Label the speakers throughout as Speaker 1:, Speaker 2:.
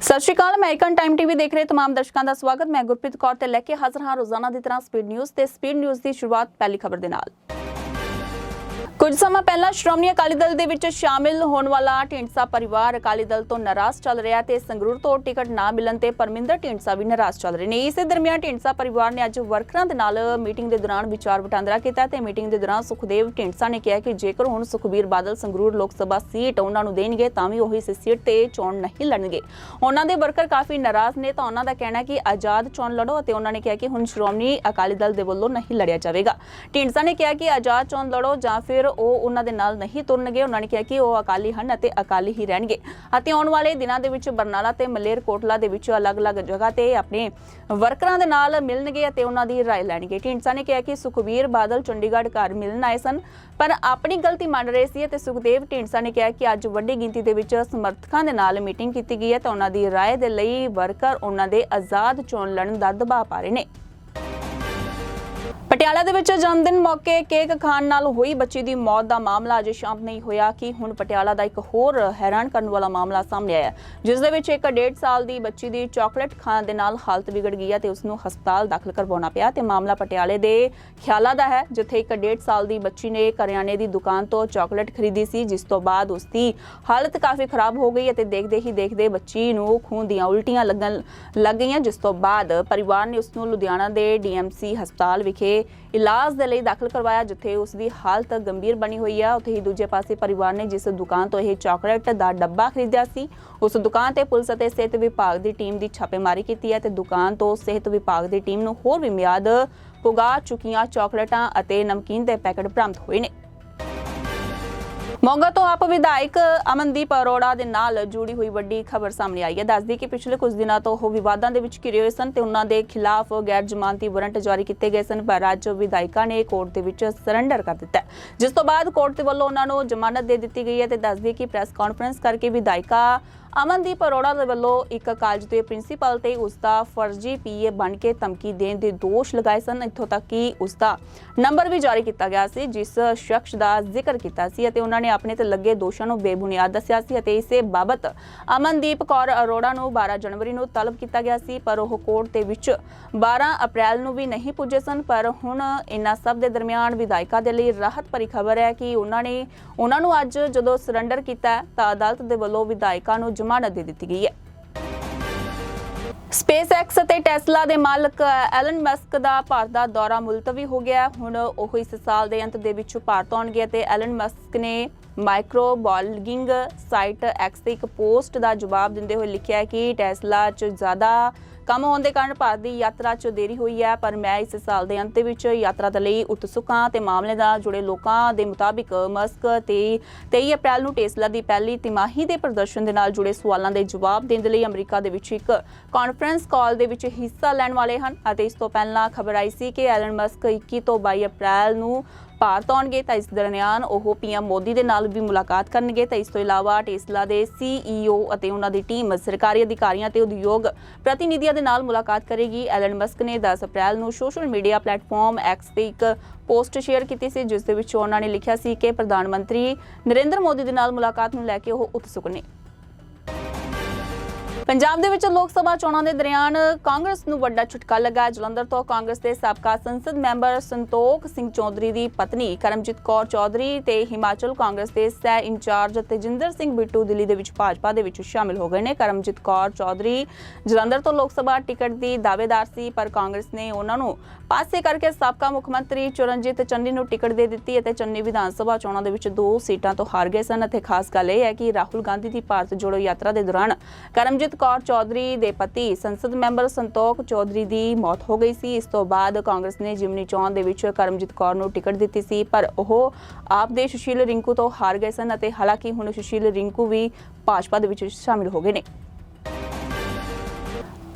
Speaker 1: Sat Sri Akal, American time TV ਦੇਖ ਰਹੇ ਤਮਾਮ ਦਰਸ਼ਕਾਂ ਦਾ ਸਵਾਗਤ। ਮੈਂ ਗੁਰਪ੍ਰੀਤ ਕੌਰ ਤੇ ਲੈ ਕੇ ਹਾਜ਼ਰ ਹਾਂ ਰੋਜ਼ਾਨਾ ਦੀ ਤਰ੍ਹਾਂ ਸਪੀਡ ਨਿਊਜ਼ ਤੇ ਸਪੀਡ ਨਿਊਜ਼ ਦੀ ਸ਼ੁਰੂਆਤ ਪਹਿਲੀ ਖਬਰ ਦੇ ਨਾਲ। ਕੁਝ ਸਮਾਂ ਪਹਿਲਾਂ ਸ਼੍ਰੋਮਣੀ ਅਕਾਲੀ ਦਲ ਦੇ ਵਿੱਚ ਸ਼ਾਮਿਲ ਹੋਣ ਵਾਲਾ ਢੀਂਡਸਾ ਪਰਿਵਾਰ ਅਕਾਲੀ ਦਲ ਤੋਂ ਨਾਰਾਜ਼ ਚੱਲ ਰਿਹਾ ਤੇ ਸੰਗਰੂਰ ਤੋਂ ਟਿਕਟ ਨਾ ਮਿਲਣ ਤੇ ਪਰਮਿੰਦਰ ਢੀਂਡਸਾ ਵੀ ਨਾਰਾਜ਼ ਚੱਲ ਰਹੇ ਨੇ। ਇਸੇ ਦਰਮਿਆਨ ਢੀਂਡਸਾ ਪਰਿਵਾਰ ਨੇ ਅੱਜ ਵਰਕਰਾਂ ਦੇ ਨਾਲ ਮੀਟਿੰਗ ਦੇ ਦੌਰਾਨ ਵਿਚਾਰ ਵਟਾਂਦਰਾ ਕੀਤਾ ਤੇ ਮੀਟਿੰਗ ਦੇ ਦੌਰਾਨ ਸੁਖਦੇਵ ਢੀਂਡਸਾ ਨੇ ਕਿਹਾ ਕਿ ਜੇਕਰ ਹੁਣ ਸੁਖਬੀਰ ਬਾਦਲ ਸੰਗਰੂਰ ਲੋਕ ਸਭਾ ਸੀਟ ਉਹਨਾਂ ਨੂੰ ਦੇਣਗੇ ਤਾਂ ਵੀ ਉਹ ਇਸ ਸੀਟ ਤੇ ਚੋਣ ਨਹੀਂ ਲੜਨਗੇ। ਉਹਨਾਂ ਦੇ ਵਰਕਰ ਕਾਫੀ ਨਾਰਾਜ਼ ਨੇ ਤਾਂ ਉਹਨਾਂ ਦਾ ਕਹਿਣਾ ਕਿ ਆਜ਼ਾਦ ਚੋਣ ਲੜੋ ਅਤੇ ਉਹਨਾਂ ਨੇ ਕਿਹਾ ਕਿ ਹੁਣ ਸ਼੍ਰੋਮਣੀ ਅਕਾਲੀ ਦਲ ਦੇ ਵੱਲੋਂ ਨਹੀਂ ਲੜਿਆ ਜਾਵੇਗਾ। ਢੀਂਡਸਾ ਨੇ ਕਿਹਾ ਕਿ ਆਜ਼ਾਦ ਚੋਣ ਲੜੋ ਜਾਂ ਫਿਰ ਉਹ ਉਹਨਾਂ ਦੇ ਨਾਲ ਨਹੀਂ ਤੁਰਨਗੇ ਉਹਨਾਂ ਨੇ ਕਿਹਾ ਕਿ ਉਹ ਅਕਾਲੀ ਹਨ ਅਤੇ ਅਕਾਲੀ ਹੀ ਰਹਿਣਗੇ ਅਤੇ ਆਉਣ ਵਾਲੇ ਦਿਨਾਂ ਦੇ ਵਿੱਚ ਬਰਨਾਲਾ ਤੇ ਮਲੇਰਕੋਟਲਾ ਦੇ ਵਿੱਚ ਅਲੱਗ-ਅਲੱਗ ਜਗ੍ਹਾ ਤੇ ਆਪਣੇ ਵਰਕਰਾਂ ਦੇ ਨਾਲ ਮਿਲਣਗੇ ਅਤੇ ਉਹਨਾਂ ਦੀ رائے ਲੈਣਗੇ ਢੀਂਡਸਾ ਨੇ ਕਿਹਾ ਕਿ ਸੁਖਬੀਰ ਬਾਦਲ ਚੰਡੀਗੜ੍ਹ ਘਰ ਮਿਲਣ ਆਏ ਸਨ ਪਰ ਆਪਣੀ ਗਲਤੀ ਮੰਨ ਰਹੇ ਸੀ ਅਤੇ ਸੁਖਦੇਵ ਢੀਂਡਸਾ ਨੇ ਕਿਹਾ ਕਿ ਅੱਜ ਵੱਡੀ ਗਿਣਤੀ ਦੇ ਵਿੱਚ ਸਮਰਥਕਾਂ ਦੇ ਨਾਲ ਮੀਟਿੰਗ ਕੀਤੀ ਗਈ ਹੈ ਤਾਂ ਉਹਨਾਂ ਦੀ رائے ਦੇ ਲਈ ਵਰਕਰ ਉਹਨਾਂ ਦੇ ਆਜ਼ਾਦ ਚੋਣ ਲੜਨ ਦਾ ਦਬਾਅ ਪਾ ਰਹੇ ਨੇ ਪਟਿਆਲਾ ਦੇ ਵਿੱਚ ਜਨਮ ਦਿਨ ਮੌਕੇ ਕੇਕ ਖਾਣ ਨਾਲ ਹੋਈ ਬੱਚੀ ਦੀ ਮੌਤ ਦਾ ਮਾਮਲਾ ਅਜੇ ਸ਼ਾਂਤ ਨਹੀਂ ਹੋਇਆ, ਕਿ ਹੁਣ ਪਟਿਆਲਾ ਦਾ ਇੱਕ ਹੋਰ ਹੈਰਾਨ ਕਰਨ ਵਾਲਾ ਮਾਮਲਾ ਸਾਹਮਣੇ ਆਇਆ ਜਿਸ ਦੇ ਵਿੱਚ ਇੱਕ 1.5 ਸਾਲ ਦੀ ਬੱਚੀ ਦੀ ਚਾਕਲੇਟ ਖਾਣ ਦੇ ਨਾਲ ਹਾਲਤ ਵਿਗੜ ਗਈ ਹੈ ਤੇ ਉਸ ਨੂੰ ਹਸਪਤਾਲ ਦਾਖਲ ਕਰਵਾਉਣਾ ਪਿਆ ਤੇ ਮਾਮਲਾ ਪਟਿਆਲੇ ਦੇ ਖਿਆਲਾ ਦਾ ਹੈ, ਜਿੱਥੇ ਇੱਕ 1.5 ਸਾਲ ਦੀ ਬੱਚੀ ਨੇ ਕਰਿਆਨੇ ਦੀ ਦੁਕਾਨ ਤੋਂ ਚਾਕਲੇਟ ਖਰੀਦੀ ਸੀ, ਜਿਸ ਤੋਂ ਬਾਅਦ ਉਸ ਦੀ ਹਾਲਤ ਕਾਫੀ ਖਰਾਬ ਹੋ ਗਈ ਅਤੇ ਦੇਖਦੇ ਹੀ ਦੇਖਦੇ ਬੱਚੀ ਨੂੰ ਖੂਨ ਦੀਆਂ ਉਲਟੀਆਂ ਲੱਗਣ ਲੱਗ ਗਈਆਂ, ਜਿਸ ਤੋਂ ਬਾਅਦ ਪਰਿਵਾਰ ਨੇ ਉਸ ਨੂੰ ਲੁਧਿਆਣਾ ਦੇ ਡੀਐਮਸੀ ਹਸਪਤਾਲ ਵਿਖੇ ਇਲਾਜ ਦੇ ਲਈ ਦਾਖਲ ਕਰਵਾਇਆ, ਜਿੱਥੇ ਉਸ ਦੀ ਹਾਲਤ ਗੰਭੀਰ ਬਣੀ ਹੋਈ ਹੈ ਉੱਥੇ ਹੀ ਦੂਜੇ ਪਾਸੇ ਪਰਿਵਾਰ ਨੇ ਜਿਸ ਦੁਕਾਨ ਤੋਂ ਇਹ ਚਾਕਲੇਟ ਦਾ ਡੱਬਾ ਖਰੀਦਿਆ ਸੀ, ਉਸ ਦੁਕਾਨ ਤੇ ਪੁਲਿਸ ਅਤੇ ਸਿਹਤ ਵਿਭਾਗ ਦੀ ਟੀਮ ਦੀ ਛਾਪੇਮਾਰੀ ਕੀਤੀ ਹੈ ਤੇ ਦੁਕਾਨ ਤੋਂ ਸਿਹਤ ਵਿਭਾਗ ਦੀ ਟੀਮ ਨੂੰ ਹੋਰ ਵੀ ਮਿਆਦ ਪੁਗਾ ਚੁੱਕੀਆਂ ਚਾਕਲੇਟਾਂ ਅਤੇ ਨਮਕੀਨ ਦੇ ਪੈਕੇਟ ਬਰਾਮਦ ਹੋਏ ਨੇ। ਮੋਗਾ ਤੋਂ ਆਪ ਵਿਧਾਇਕ ਅਮਨਦੀਪ ਅਰੋੜਾ ਦੇ ਨਾਲ ਜੁੜੀ ਹੋਈ ਵੱਡੀ ਖਬਰ ਸਾਹਮਣੇ ਆਈ ਹੈ। ਦੱਸਦੀ ਕਿ ਪਿਛਲੇ ਕੁਝ ਦਿਨਾਂ ਤੋਂ ਉਹ ਵਿਵਾਦਾਂ ਦੇ ਵਿੱਚ ਘਿਰੇ ਹੋਏ ਸਨ ਤੇ ਉਹਨਾਂ ਦੇ ਖਿਲਾਫ ਗੈਰ ਜ਼ਮਾਨਤੀ ਵਾਰੰਟ ਜਾਰੀ ਕੀਤੇ ਗਏ ਸਨ, ਪਰ ਅੱਜ ਵਿਧਾਇਕਾਂ ਨੇ ਕੋਰਟ ਦੇ ਵਿੱਚ ਸਰੈਂਡਰ ਕਰ ਦਿੱਤਾ ਜਿਸ ਤੋਂ ਬਾਅਦ ਕੋਰਟ ਦੇ ਵੱਲੋਂ ਉਹਨਾਂ ਨੂੰ ਜ਼ਮਾਨਤ ਦੇ ਦਿੱਤੀ ਗਈ ਹੈ ਤੇ ਦੱਸਦੀ ਕਿ ਪ੍ਰੈਸ ਕਾਨਫਰੰਸ ਕਰਕੇ ਵਿਧਾਇਕਾ ਅਮਨਦੀਪ ਅਰੋੜਾ ਦੇ ਵੱਲੋਂ ਇੱਕ ਕਾਲਜ ਦੇ ਪ੍ਰਿੰਸੀਪਲ ਤੇ ਉਸ ਦਾ ਫਰਜ਼ੀ ਪੀਏ ਬਣ ਕੇ ਧਮਕੀ ਦੇਣ ਦੇ ਦੋਸ਼ ਲਗਾਏ ਸਨ। ਇੱਥੋਂ ਤੱਕ ਕਿ ਉਸ ਦਾ ਨੰਬਰ ਵੀ ਜਾਰੀ ਕੀਤਾ ਗਿਆ ਸੀ, ਜਿਸ ਸ਼ਖਸ ਦਾ ਜ਼ਿਕਰ ਕੀਤਾ ਸੀ ਅਤੇ ਉਹਨਾਂ ਨੇ ਆਪਣੇ ਤੇ ਲੱਗੇ ਦੋਸ਼ਾਂ ਨੂੰ ਬੇਬੁਨਿਆਦ ਦੱਸਿਆ ਸੀ ਅਤੇ ਇਸੇ ਬਾਬਤ ਅਮਨਦੀਪ ਕੌਰ ਅਰੋੜਾ ਨੂੰ 12 ਜਨਵਰੀ ਨੂੰ ਤਲਬ ਕੀਤਾ ਗਿਆ ਸੀ, ਪਰ ਉਹ ਕੋਰਟ ਦੇ ਵਿੱਚ 12 ਅਪ੍ਰੈਲ ਨੂੰ ਵੀ ਨਹੀਂ ਪੁੱਜੇ ਸਨ। ਪਰ ਹੁਣ ਇਨ੍ਹਾਂ ਸਭ ਦੇ ਦਰਮਿਆਨ ਵਿਧਾਇਕਾਂ ਦੇ ਲਈ ਰਾਹਤ ਭਰੀ ਖਬਰ ਹੈ ਕਿ ਉਹਨਾਂ ਨੇ, ਉਹਨਾਂ ਨੂੰ ਅੱਜ ਜਦੋਂ ਸਰੈਂਡਰ ਕੀਤਾ ਤਾਂ ਅਦਾਲਤ ਦੇ ਵੱਲੋਂ ਵਿਧਾਇਕਾਂ ਨੂੰ ਜ਼ਮਾਨਤ ਦੇ ਦਿੱਤੀ ਗਈ ਹੈ। ਸਪੇਸ ਅਤੇ ਟੈਸਲਾ ਦੇ ਮਾਲਕ ਐਲਨ ਮਸਕ ਦਾ ਭਾਰਤ ਦਾ ਦੌਰਾ ਮੁਲਤਵੀ ਹੋ ਗਿਆ। ਹੁਣ ਉਹ ਇਸ ਸਾਲ ਦੇ ਅੰਤ ਦੇ ਵਿੱਚ ਭਾਰਤ ਆਉਣਗੇ ਤੇ ਐਲਨ ਮਸਕ ਨੇ ਮਾਈਕਰੋ ਬਲੌਗਿੰਗ ਸਾਈਟ ਐਕਸ ਤੇ ਇੱਕ ਪੋਸਟ ਦਾ ਜਵਾਬ ਦਿੰਦੇ ਹੋਏ ਲਿਖਿਆ ਕਿ ਟੈਸਲਾ 'ਚ ਜ਼ਿਆਦਾ ਕੰਮ ਹੋਣ ਦੇ ਕਾਰਨ ਭਾਰਤ ਦੀ ਯਾਤਰਾ 'ਚ ਦੇਰੀ ਹੋਈ ਹੈ, ਪਰ ਮੈਂ ਇਸ ਸਾਲ ਦੇ ਅੰਤ ਵਿੱਚ ਯਾਤਰਾ ਦੇ ਲਈ ਉਤਸੁਕ ਹਾਂ ਤੇ ਮਾਮਲੇ ਨਾਲ ਜੁੜੇ ਲੋਕਾਂ ਦੇ ਮੁਤਾਬਿਕ ਮਸਕ ਤੇ 23 ਅਪ੍ਰੈਲ ਨੂੰ ਟੈਸਲਾ ਦੀ ਪਹਿਲੀ ਤਿਮਾਹੀ ਦੇ ਪ੍ਰਦਰਸ਼ਨ ਦੇ ਨਾਲ ਜੁੜੇ ਸਵਾਲਾਂ ਦੇ ਜਵਾਬ ਦੇਣ ਦੇ ਲਈ ਅਮਰੀਕਾ ਦੇ ਵਿੱਚ ਇੱਕ ਕਾਨਫਰੰਸ ਕਾਲ ਦੇ ਵਿੱਚ ਹਿੱਸਾ ਲੈਣ ਵਾਲੇ ਹਨ ਅਤੇ ਇਸ ਤੋਂ ਪਹਿਲਾਂ ਖਬਰ ਆਈ ਸੀ ਕਿ ਐਲਨ ਮਸਕ 21 ਤੋਂ 22 ਅਪ੍ਰੈਲ ਨੂੰ ਭਾਰਤ ਆਉਣਗੇ ਤਾਂ ਇਸ ਦਰਮਿਆਨ ਉਹ ਪੀਐਮ ਮੋਦੀ ਦੇ ਨਾਲ ਵੀ ਮੁਲਾਕਾਤ ਕਰਨਗੇ। ਤਾਂ ਇਸ ਤੋਂ ਇਲਾਵਾ ਟੈਸਲਾ ਦੇ ਸੀਈਓ ਅਤੇ ਉਹਨਾਂ ਦੀ ਟੀਮ ਸਰਕਾਰੀ ਅਧਿਕਾਰੀਆਂ ਤੇ ਉਦਯੋਗ ਪ੍ਰਤੀਨਿਧੀਆਂ ਦੇ ਨਾਲ ਮੁਲਾਕਾਤ ਕਰੇਗੀ। ਐਲਨ ਮਸਕ ਨੇ 10 ਅਪ੍ਰੈਲ ਨੂੰ ਸੋਸ਼ਲ ਮੀਡੀਆ ਪਲੇਟਫਾਰਮ ਐਕਸ ਤੇ ਇੱਕ ਪੋਸਟ ਸ਼ੇਅਰ ਕੀਤੀ ਸੀ, ਜਿਸ ਦੇ ਵਿੱਚ ਉਹਨਾਂ ਨੇ ਲਿਖਿਆ ਸੀ ਕਿ ਪ੍ਰਧਾਨ ਮੰਤਰੀ ਨਰਿੰਦਰ ਮੋਦੀ ਦੇ ਨਾਲ ਮੁਲਾਕਾਤ ਨੂੰ ਲੈ ਕੇ ਉਹ ਉਤਸੁਕ ਨੇ। ਪੰਜਾਬ ਦੇ ਵਿੱਚ ਲੋਕ ਸਭਾ ਚੋਣਾਂ ਦੇ ਦਰਮਿਆਨ ਕਾਂਗਰਸ ਨੂੰ ਵੱਡਾ ਝਟਕਾ ਲੱਗਾ। ਜਲੰਧਰ ਤੋਂ ਕਾਂਗਰਸ ਦੇ ਸਾਬਕਾ ਸੰਸਦ ਮੈਂਬਰ ਸੰਤੋਖ ਸਿੰਘ ਚੌਧਰੀ ਦੀ ਪਤਨੀ ਕਰਮਜੀਤ ਕੌਰ ਚੌਧਰੀ ਤੇ ਹਿਮਾਚਲ ਕਾਂਗਰਸ ਦੇ ਸਹਿ ਇੰਚਾਰਜ ਤੇਜਿੰਦਰ ਸਿੰਘ ਬਿੱਟੂ ਦਿੱਲੀ ਦੇ ਵਿੱਚ ਭਾਜਪਾ ਦੇ ਵਿੱਚ ਸ਼ਾਮਿਲ ਹੋ ਗਏ ਨੇ। ਕਰਮਜੀਤ ਕੌਰ ਚੌਧਰੀ ਜਲੰਧਰ ਤੋਂ ਲੋਕ ਸਭਾ ਟਿਕਟ ਦੀ ਦਾਅਵੇਦਾਰ ਸੀ, ਪਰ ਕਾਂਗਰਸ ਨੇ ਉਹਨਾਂ ਨੂੰ ਪਾਸੇ ਕਰਕੇ ਸਾਬਕਾ ਮੁੱਖ ਮੰਤਰੀ ਚਰਨਜੀਤ ਚੰਨੀ ਨੂੰ ਟਿਕਟ ਦੇ ਦਿੱਤੀ ਅਤੇ ਚੰਨੀ ਵਿਧਾਨ ਸਭਾ ਚੋਣਾਂ ਦੇ ਵਿੱਚ ਦੋ ਸੀਟਾਂ ਤੋਂ ਹਾਰ ਗਏ ਸਨ। ਅਤੇ ਖਾਸ ਗੱਲ ਇਹ ਹੈ ਕਿ ਰਾਹੁਲ ਗਾਂਧੀ ਦੀ ਭਾਰਤ ਜੋੜੋ ਯਾਤਰਾ ਦੇ ਦੌਰਾਨ ਕਰਮਜੀਤ ਕੌਰ ਚੌਧਰੀ ਦੇ ਪਤੀ ਸੰਸਦ ਮੈਂਬਰ ਸੰਤੋਖ ਚੌਧਰੀ ਦੀ ਮੌਤ ਹੋ ਗਈ ਸੀ। ਇਸ ਤੋਂ ਬਾਅਦ ਕਾਂਗਰਸ ਨੇ ਜਿਮਨੀ ਚੋਣ ਦੇ ਵਿੱਚ ਕਰਮਜੀਤ ਕੌਰ ਨੂੰ ਟਿਕਟ ਦਿੱਤੀ ਸੀ, ਪਰ ਉਹ ਆਪ ਦੇ ਸੁਸ਼ੀਲ ਰਿੰਕੂ ਤੋਂ ਹਾਰ ਗਏ ਸਨ ਅਤੇ ਹਾਲਾਂਕਿ ਹੁਣ ਸੁਸ਼ੀਲ ਰਿੰਕੂ ਵੀ ਭਾਜਪਾ ਦੇ ਵਿੱਚ ਸ਼ਾਮਿਲ ਹੋ ਗਏ ਨੇ।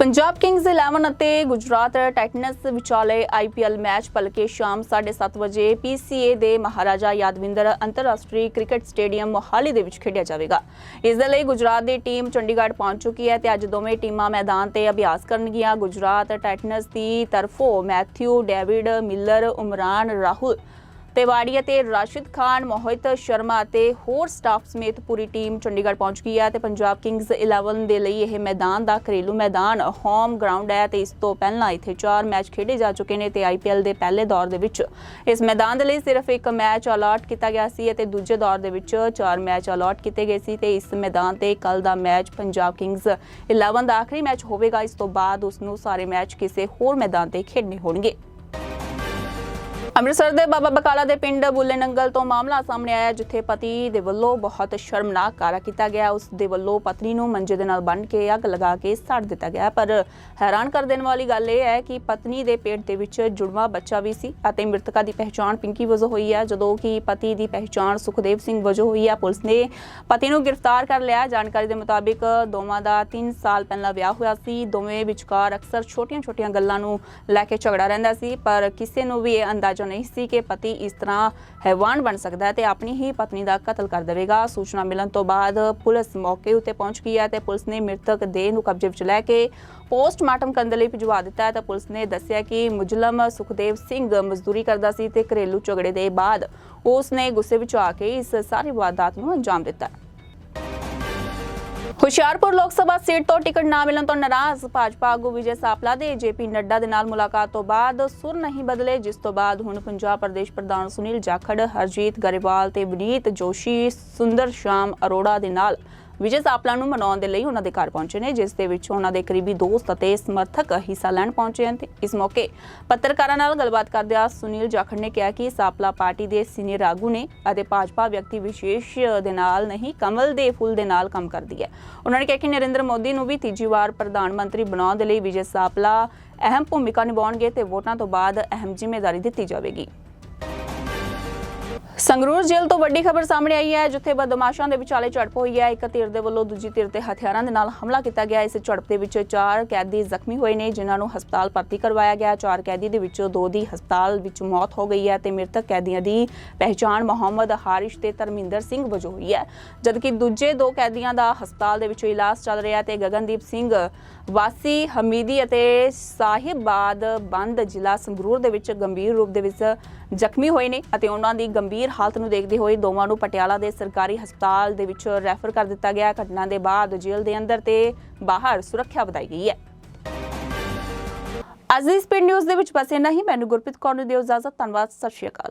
Speaker 1: ਪੰਜਾਬ ਕਿੰਗਜ਼ 11 ਅਤੇ ਗੁਜਰਾਤ ਟਾਈਟਨਸ ਵਿਚਾਲੇ ਆਈਪੀਐਲ ਮੈਚ ਭਲਕੇ ਸ਼ਾਮ 7:30 ਵਜੇ ਪੀਸੀਏ ਦੇ ਮਹਾਰਾਜਾ ਯਾਦਵਿੰਦਰ ਅੰਤਰਰਾਸ਼ਟਰੀ ਕ੍ਰਿਕਟ ਸਟੇਡੀਅਮ ਮੋਹਾਲੀ ਦੇ ਵਿੱਚ ਖੇਡਿਆ ਜਾਵੇਗਾ। ਇਸ ਦੇ ਲਈ ਗੁਜਰਾਤ ਦੀ ਟੀਮ ਚੰਡੀਗੜ੍ਹ ਪਹੁੰਚ ਚੁੱਕੀ ਹੈ ਤੇ ਅੱਜ ਦੋਵੇਂ ਟੀਮਾਂ ਮੈਦਾਨ ਤੇ ਅਭਿਆਸ ਕਰਨਗੀਆਂ। ਗੁਜਰਾਤ ਟਾਈਟਨਸ ਦੀ ਤਰਫੋਂ Matthew, David Miller, Umran, Rahul Tiwari ਅਤੇ ਰਾਸ਼ਿਦ ਖਾਨ, ਮੋਹਿਤ ਸ਼ਰਮਾ ਅਤੇ ਹੋਰ ਸਟਾਫ ਸਮੇਤ ਪੂਰੀ ਟੀਮ ਚੰਡੀਗੜ੍ਹ ਪਹੁੰਚ ਗਈ ਹੈ ਤੇ ਪੰਜਾਬ ਕਿੰਗਜ਼ 11 ਦੇ ਲਈ ਇਹ ਮੈਦਾਨ ਦਾ ਘਰੇਲੂ ਮੈਦਾਨ ਹੋਮ ਗਰਾਊਂਡ ਹੈ ਤੇ ਇਸ ਤੋਂ ਪਹਿਲਾਂ ਇੱਥੇ 4 ਮੈਚ ਖੇਡੇ ਜਾ ਚੁੱਕੇ ਨੇ ਤੇ ਆਈਪੀਐਲ ਦੇ ਪਹਿਲੇ ਦੌਰ ਦੇ ਵਿੱਚ ਇਸ ਮੈਦਾਨ ਦੇ ਲਈ ਸਿਰਫ ਇੱਕ ਮੈਚ ਅਲਾਟ ਕੀਤਾ ਗਿਆ ਸੀ ਅਤੇ ਦੂਜੇ ਦੌਰ ਦੇ ਵਿੱਚ 4 ਮੈਚ ਅਲਾਟ ਕੀਤੇ ਗਏ ਸੀ ਤੇ ਇਸ ਮੈਦਾਨ ਤੇ ਕੱਲ ਦਾ ਮੈਚ ਪੰਜਾਬ ਕਿੰਗਜ਼ 11 ਦਾ ਆਖਰੀ ਮੈਚ ਹੋਵੇਗਾ। ਇਸ ਤੋਂ ਬਾਅਦ ਉਸ ਨੂੰ ਸਾਰੇ ਮੈਚ ਕਿਸੇ ਹੋਰ ਮੈਦਾਨ ਤੇ ਖੇਡਣੇ ਹੋਣਗੇ। ਅੰਮ੍ਰਿਤਸਰ ਦੇ ਬਾਬਾ ਬਕਾਲਾ ਦੇ ਪਿੰਡ ਬੁੱਲੇ ਨੰਗਲ ਤੋਂ ਮਾਮਲਾ ਸਾਹਮਣੇ ਆਇਆ, ਜਿੱਥੇ ਪਤੀ ਦੇ ਵੱਲੋਂ ਬਹੁਤ ਸ਼ਰਮਨਾਕ ਕਾਰਾ ਕੀਤਾ ਗਿਆ। ਉਸ ਦੇ ਵੱਲੋਂ ਪਤਨੀ ਨੂੰ ਮੰਜੇ ਦੇ ਨਾਲ ਬੰਨ੍ਹ ਕੇ ਅੱਗ ਲਗਾ ਕੇ ਸਾੜ ਦਿੱਤਾ ਗਿਆ। ਪਰ ਹੈਰਾਨ ਕਰ ਦੇਣ ਵਾਲੀ ਗੱਲ ਇਹ ਹੈ ਕਿ ਪਤਨੀ ਦੇ ਪੇਟ ਦੇ ਵਿੱਚ ਜੁੜਵਾ ਬੱਚਾ ਵੀ ਸੀ ਅਤੇ ਮ੍ਰਿਤਕਾ ਦੀ ਪਹਿਚਾਣ ਪਿੰਕੀ ਵਜੋਂ ਹੋਈ ਹੈ ਜਦੋਂ ਕਿ ਪਤੀ ਦੀ ਪਹਿਚਾਣ ਸੁਖਦੇਵ ਸਿੰਘ ਵਜੋਂ ਹੋਈ ਹੈ ਪੁਲਿਸ ਨੇ ਪਤੀ ਨੂੰ ਗ੍ਰਿਫਤਾਰ ਕਰ ਲਿਆ। ਜਾਣਕਾਰੀ ਦੇ ਮੁਤਾਬਿਕ ਦੋਵਾਂ ਦਾ 3 ਸਾਲ ਪਹਿਲਾਂ ਵਿਆਹ ਹੋਇਆ ਸੀ। ਦੋਵੇਂ ਵਿਚਕਾਰ ਅਕਸਰ ਛੋਟੀਆਂ-ਛੋਟੀਆਂ ਗੱਲਾਂ ਨੂੰ ਲੈ ਕੇ ਝਗੜਾ ਰਹਿੰਦਾ ਸੀ, ਪਰ ਕਿਸੇ ਨੂੰ ਵੀ ਇਹ ਅੰਦਾਜ਼ਾ ਨਹੀਂ ਸੀ ਕਿ ਪਤੀ ਇਸ ਤਰ੍ਹਾਂ ਹੈਵਾਨ ਬਣ ਸਕਦਾ ਹੈ ਤੇ ਆਪਣੀ ਹੀ ਪਤਨੀ ਦਾ ਕਤਲ ਕਰ ਦੇਵੇਗਾ। ਸੂਚਨਾ ਮਿਲਣ ਤੋਂ ਬਾਅਦ ਪੁਲਿਸ ਮੌਕੇ ਉੱਤੇ ਪਹੁੰਚ ਗਈ ਹੈ ਤੇ ਪੁਲਿਸ ਨੇ ਮ੍ਰਿਤਕ ਦੇਹ ਨੂੰ ਕਬਜ਼ੇ ਵਿੱਚ ਲੈ ਕੇ ਪੋਸਟਮਾਰਟਮ ਕਰਨ ਦੇ ਲਈ ਭਿਜਵਾ ਦਿੱਤਾ ਹੈ। ਤਾਂ ਪੁਲਿਸ ਨੇ ਦੱਸਿਆ ਕਿ ਮੁਜਲਮ ਸੁਖਦੇਵ ਸਿੰਘ ਮਜ਼ਦੂਰੀ ਕਰਦਾ ਸੀ ਤੇ ਘਰੇਲੂ ਝਗੜੇ ਦੇ ਬਾਅਦ ਉਸ ਨੇ ਗੁੱਸੇ ਵਿੱਚ ਆ ਕੇ ਇਸ ਸਾਰੀ ਵਾਰਦਾਤ ਨੂੰ ਅੰਜਾਮ ਦਿੱਤਾ ਹੁਸ਼ਿਆਰਪੁਰ ਲੋਕ ਸਭਾ ਸੀਟ ਤੋਂ ਟਿਕਟ ਨਾ ਮਿਲਣ ਤੋਂ ਨਾਰਾਜ਼ ਭਾਜਪਾ ਆਗੂ ਵਿਜੇ ਸਾਪਲਾ ਦੇ ਜੇਪੀ ਨੱਡਾ ਦੇ ਨਾਲ ਮੁਲਾਕਾਤ ਤੋਂ ਬਾਅਦ ਸੁਰ ਨਹੀਂ ਬਦਲੇ, ਜਿਸ ਤੋਂ ਬਾਅਦ ਹੁਣ ਪੰਜਾਬ ਪ੍ਰਦੇਸ਼ ਪ੍ਰਧਾਨ ਸੁਨੀਲ ਜਾਖੜ, ਹਰਜੀਤ ਗਰੇਵਾਲ ਤੇ ਵਿਨੀਤ ਜੋਸ਼ੀ, ਸੁੰਦਰ ਸ਼ਾਮ ਅਰੋੜਾ ਦੇ ਨਾਲ ਵਿਜੇ ਸਾਪਲਾ ਨੂੰ ਮਨਾਉਣ ਦੇ ਲਈ ਉਹਨਾਂ ਦੇ ਘਰ ਪਹੁੰਚੇ ਨੇ, ਜਿਸ ਦੇ ਵਿੱਚ ਉਹਨਾਂ ਦੇ ਕਰੀਬੀ ਦੋਸਤ ਅਤੇ ਸਮਰਥਕ ਹਿੱਸਾ ਲੈਣ ਪਹੁੰਚੇ ਹਨ। ਤੇ ਇਸ ਮੌਕੇ ਪੱਤਰਕਾਰਾਂ ਨਾਲ ਗੱਲਬਾਤ ਕਰਦਿਆਂ ਸੁਨੀਲ ਜਾਖੜ ਨੇ ਕਿਹਾ ਕਿ ਸਾਪਲਾ ਪਾਰਟੀ ਦੇ ਸੀਨੀਅਰ ਆਗੂ ਨੇ ਅਤੇ ਭਾਜਪਾ ਵਿਅਕਤੀ ਵਿਸ਼ੇਸ਼ ਦੇ ਨਾਲ ਨਹੀਂ, ਕਮਲ ਦੇ ਫੁੱਲ ਦੇ ਨਾਲ ਕੰਮ ਕਰਦੀ ਹੈ। ਉਹਨਾਂ ਨੇ ਕਿਹਾ ਕਿ ਨਰਿੰਦਰ ਮੋਦੀ ਨੂੰ ਵੀ ਤੀਜੀ ਵਾਰ ਪ੍ਰਧਾਨ ਮੰਤਰੀ ਬਣਾਉਣ ਦੇ ਲਈ ਵਿਜੇ ਸਾਪਲਾ ਅਹਿਮ ਭੂਮਿਕਾ ਨਿਭਾਉਣਗੇ ਤੇ ਵੋਟਾਂ ਤੋਂ ਬਾਅਦ ਅਹਿਮ ਜ਼ਿੰਮੇਵਾਰੀ ਦਿੱਤੀ ਜਾਵੇਗੀ। ਸੰਗਰੂਰ ਜੇਲ੍ਹ ਤੋਂ ਵੱਡੀ ਖਬਰ ਸਾਹਮਣੇ ਆਈ ਹੈ, ਜਿੱਥੇ ਬਦਮਾਸ਼ਾਂ ਦੇ ਵਿਚਾਲੇ ਝੜਪ ਹੋਈ ਹੈ। ਇੱਕ ਧਿਰ ਦੇ ਵੱਲੋਂ ਦੂਜੀ ਧਿਰ ਤੇ ਹਥਿਆਰਾਂ ਦੇ ਨਾਲ ਹਮਲਾ ਕੀਤਾ ਗਿਆ। ਇਸ ਝੜਪ ਦੇ ਵਿੱਚ ਚਾਰ ਕੈਦੀ ਜ਼ਖਮੀ ਹੋਏ ਨੇ, ਜਿਨ੍ਹਾਂ ਨੂੰ ਹਸਪਤਾਲ ਭਰਤੀ ਕਰਵਾਇਆ ਗਿਆ। ਚਾਰ ਕੈਦੀ ਦੇ ਵਿੱਚੋਂ ਦੋ ਦੀ ਹਸਪਤਾਲ ਵਿੱਚ ਮੌਤ ਹੋ ਗਈ ਹੈ ਤੇ ਮ੍ਰਿਤਕ ਕੈਦੀਆਂ ਦੀ ਪਹਿਚਾਣ ਮੁਹੰਮਦ ਹਾਰਿਸ਼ ਤੇ ਧਰਮਿੰਦਰ ਸਿੰਘ ਵਜੋਂ ਹੋਈ ਹੈ। ਜਦਕਿ ਦੂਜੇ ਦੋ ਕੈਦੀਆਂ ਦਾ ਹਸਪਤਾਲ ਦੇ ਵਿੱਚ ਇਲਾਜ ਚੱਲ ਰਿਹਾ ਤੇ ਗਗਨਦੀਪ ਸਿੰਘ ਵਾਸੀ, ਹਮੀਦੀ ਅਤੇ ਸਾਹਿਬਾਦ ਬੰਦ ਜ਼ਿਲ੍ਹਾ ਸੰਗਰੂਰ ਦੇ ਵਿੱਚ ਗੰਭੀਰ ਰੂਪ ਦੇ ਵਿੱਚ ਜ਼ਖਮੀ ਹੋਏ ਨੇ ਅਤੇ ਉਹਨਾਂ ਦੀ ਗੰਭੀਰ ਹਾਲਤ ਨੂੰ ਦੇਖਦੇ ਹੋਏ ਦੋਵਾਂ ਨੂੰ ਪਟਿਆਲਾ ਦੇ ਸਰਕਾਰੀ ਹਸਪਤਾਲ ਦੇ ਵਿੱਚ ਰੈਫਰ ਕਰ ਦਿੱਤਾ ਗਿਆ। ਘਟਨਾ ਦੇ ਬਾਅਦ ਜੇਲ੍ਹ ਦੇ ਅੰਦਰ ਤੇ ਬਾਹਰ ਸੁਰੱਖਿਆ ਵਧਾਈ ਗਈ ਹੈ। ਅੱਜ ਦੀ ਸਪੀਡ ਨਿਊਜ਼ ਦੇ ਵਿੱਚ ਬਸ ਇੰਨਾ ਹੀ ਮੈਨੂੰ ਗੁਰਪ੍ਰੀਤ ਕੌਰ ਨੂੰ ਦਿਓ ਇਜਾਜ਼ਤ। ਧੰਨਵਾਦ, ਸਤਿ ਸ਼੍ਰੀ ਅਕਾਲ।